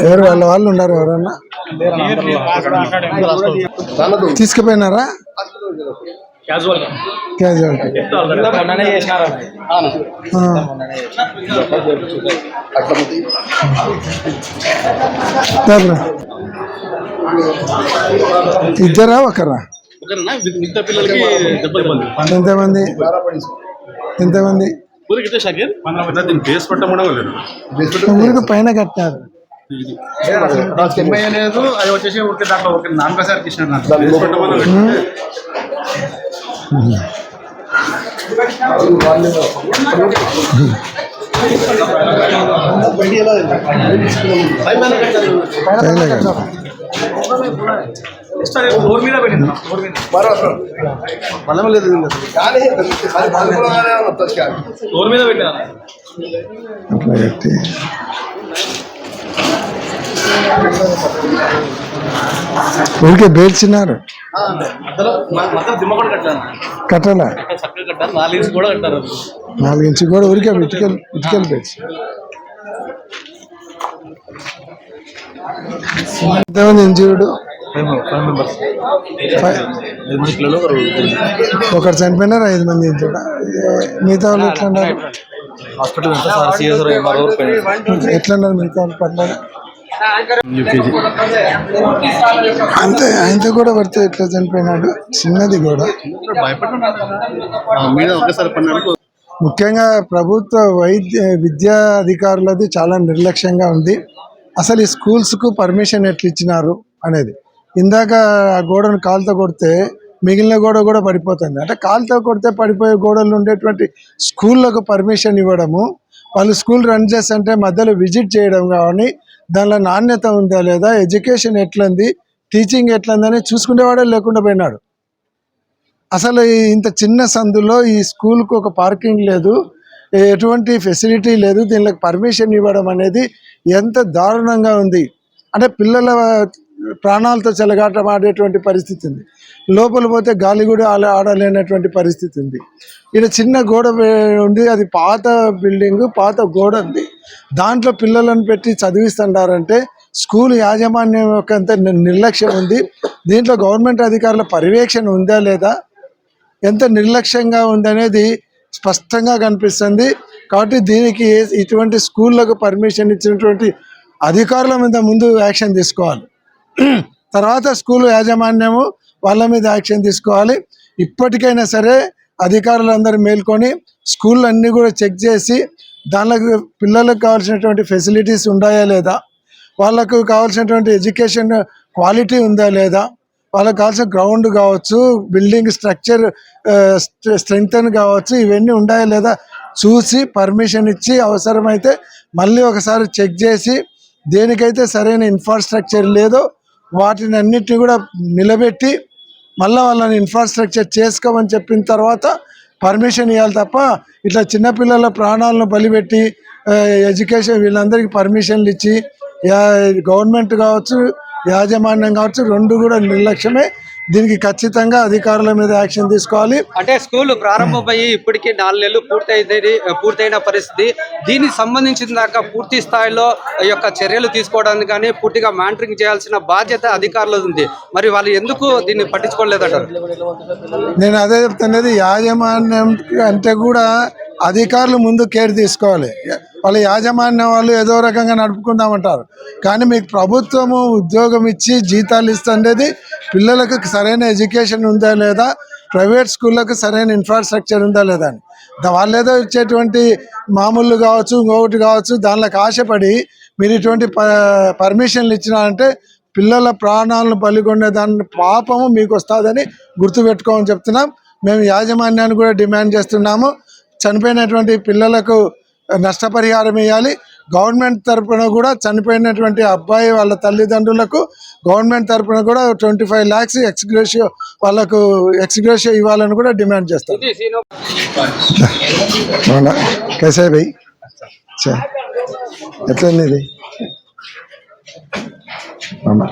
ఎవరు వాళ్ళ వాళ్ళు ఉన్నారు ఎవరన్నా? తీసుకుపోయినారా? క్యాజువల్ క్యాజువల్ ఇద్దరా ఒకరా? ఎంతమంది? ఎంతమంది? ఊరికి పైన కట్టారు. లేదు అది వచ్చేసి ఊరికి దాంట్లో ఒక నాన్ ప్రసాద్ కృష్ణ బేస్ పెట్టమని పైన కట్టారు. బలం లేదు అట్లా కట్టి ఊరికే పేర్చినారు కట్టాల? నాలుగు ఇంచు కూడా ఊరికే ఇటుకలు ఇటుకలు పేర్చి ఎంతమంది ఇంజూర్డ్? ఒకరు చనిపోయినారు ఐదు మంది మిగతా వాళ్ళు ఎట్లా ఉన్నారు? హాస్పిటల్ ఎట్లా ఉన్నారు మిగతా వాళ్ళు? పర్లేదు? అంతే ఆయనతో కూడా పడితే ఎట్లా చనిపోయినాడు? చిన్నది కూడా. ముఖ్యంగా ప్రభుత్వ వైద్య విద్యా అధికారులది చాలా నిర్లక్ష్యంగా ఉంది. అసలు ఈ స్కూల్స్కు పర్మిషన్ ఎట్లా ఇచ్చినారు అనేది. ఇందాక ఆ గోడను కాలుతో కొడితే మిగిలిన గోడ కూడా పడిపోతుంది. అంటే కాలుతో కొడితే పడిపోయే గోడలు ఉండేటువంటి స్కూళ్ళకు పర్మిషన్ ఇవ్వడము వాళ్ళు స్కూల్ రన్ చేస్తుంటే మధ్యలో విజిట్ చేయడం కానీ దానిలో నాణ్యత ఉందా లేదా ఎడ్యుకేషన్ ఎట్లంది టీచింగ్ ఎట్లందని చూసుకునేవాడే లేకుండా పోయినాడు. అసలు ఇంత చిన్న సందులో ఈ స్కూల్కి ఒక పార్కింగ్ లేదు ఎటువంటి ఫెసిలిటీ లేదు దీనికి పర్మిషన్ ఇవ్వడం అనేది ఎంత దారుణంగా ఉంది. అంటే పిల్లల ప్రాణాలతో చెలగాటం ఆడేటువంటి పరిస్థితి ఉంది. లోపల పోతే గాలి కూడా ఆడలేనటువంటి పరిస్థితి ఉంది. ఇక్కడ చిన్న గోడ ఉంది అది పాత బిల్డింగ్ పాత గోడ ఉంది. దాంట్లో పిల్లలను పెట్టి చదివిస్తున్నారంటే స్కూల్ యాజమాన్యం యొక్క అంత నిర్లక్ష్యం ఉంది. దీంట్లో గవర్నమెంట్ అధికారుల పర్యవేక్షణ ఉందా లేదా? ఎంత నిర్లక్ష్యంగా ఉందనేది స్పష్టంగా కనిపిస్తుంది. కాబట్టి దీనికి ఇటువంటి స్కూళ్ళకు పర్మిషన్ ఇచ్చినటువంటి అధికారుల మీద ముందు యాక్షన్ తీసుకోవాలి. తర్వాత స్కూల్ యాజమాన్యము వాళ్ళ మీద యాక్షన్ తీసుకోవాలి. ఇప్పటికైనా సరే అధికారులందరూ మేల్కొని స్కూల్ అన్నీ కూడా చెక్ చేసి దానిలో పిల్లలకు కావాల్సినటువంటి ఫెసిలిటీస్ ఉన్నాయా లేదా? వాళ్ళకు కావాల్సినటువంటి ఎడ్యుకేషన్ క్వాలిటీ ఉందా లేదా? వాళ్ళకి కావాల్సిన గ్రౌండ్ కావచ్చు బిల్డింగ్ స్ట్రక్చర్ స్ట్రెంగ్తన్ కావచ్చు ఇవన్నీ ఉన్నాయా లేదా చూసి పర్మిషన్ ఇచ్చి అవసరమైతే మళ్ళీ ఒకసారి చెక్ చేసి దేనికైతే సరైన ఇన్ఫ్రాస్ట్రక్చర్ లేదో వాటిని అన్నిటిని కూడా నిలబెట్టి మళ్ళీ వాళ్ళని ఇన్ఫ్రాస్ట్రక్చర్ చేసుకోమని చెప్పిన తర్వాత పర్మిషన్ ఇవ్వాలి తప్ప ఇట్లా చిన్నపిల్లల ప్రాణాలను బలిపెట్టి ఎడ్యుకేషన్ వీళ్ళందరికీ పర్మిషన్లు ఇచ్చి గవర్నమెంట్ కావచ్చు యాజమాన్యం కావచ్చు రెండు కూడా నిర్లక్ష్యమే. దీనికి ఖచ్చితంగా అధికారుల మీద యాక్షన్ తీసుకోవాలి. అంటే స్కూల్ ప్రారంభమయ్యి ఇప్పటికీ నాలుగు నెలలు పూర్తయింది పూర్తయిన పరిస్థితి. దీనికి సంబంధించిన దాకా పూర్తి స్థాయిలో యొక్క చర్యలు తీసుకోవడానికి కానీ పూర్తిగా మానిటరింగ్ చేయాల్సిన బాధ్యత అధికారులది ఉంది. మరి వాళ్ళు ఎందుకు దీన్ని పట్టించుకోలేదంటారు? నేను అదే చెప్తున్నది యాజమాన్యం అంటే కూడా అధికారులు ముందు కేర్ తీసుకోవాలి. వాళ్ళ యాజమాన్యం వాళ్ళు ఏదో రకంగా నడుపుకుందామంటారు. కానీ మీకు ప్రభుత్వము ఉద్యోగం ఇచ్చి జీతాలు ఇస్తుండేది పిల్లలకు సరైన ఎడ్యుకేషన్ ఉందా లేదా? ప్రైవేట్ స్కూళ్ళకు సరైన ఇన్ఫ్రాస్ట్రక్చర్ ఉందా లేదా అని. వాళ్ళు ఏదో ఇచ్చేటువంటి మామూలు కావచ్చు ఇంకొకటి కావచ్చు దానిలోకి ఆశపడి మీరు ఇటువంటి ప పర్మిషన్లు ఇచ్చినారంటే పిల్లల ప్రాణాలను బలిగొనే దాని పాపము మీకు వస్తుందని గుర్తుపెట్టుకోమని చెప్తున్నాం. మేము యాజమాన్యాన్ని కూడా డిమాండ్ చేస్తున్నాము. చనిపోయినటువంటి పిల్లలకు నష్టపరిహారం ఇవ్వాలి గవర్నమెంట్ తరఫున కూడా చనిపోయినటువంటి అబ్బాయి వాళ్ళ తల్లిదండ్రులకు గవర్నమెంట్ తరఫున కూడా twenty five lakhs ex gratia వాళ్ళకు ఎక్స్గ్రేషియో ఇవ్వాలని కూడా డిమాండ్ చేస్తారు. కేసాయి భయ్ ఇది? అవునా?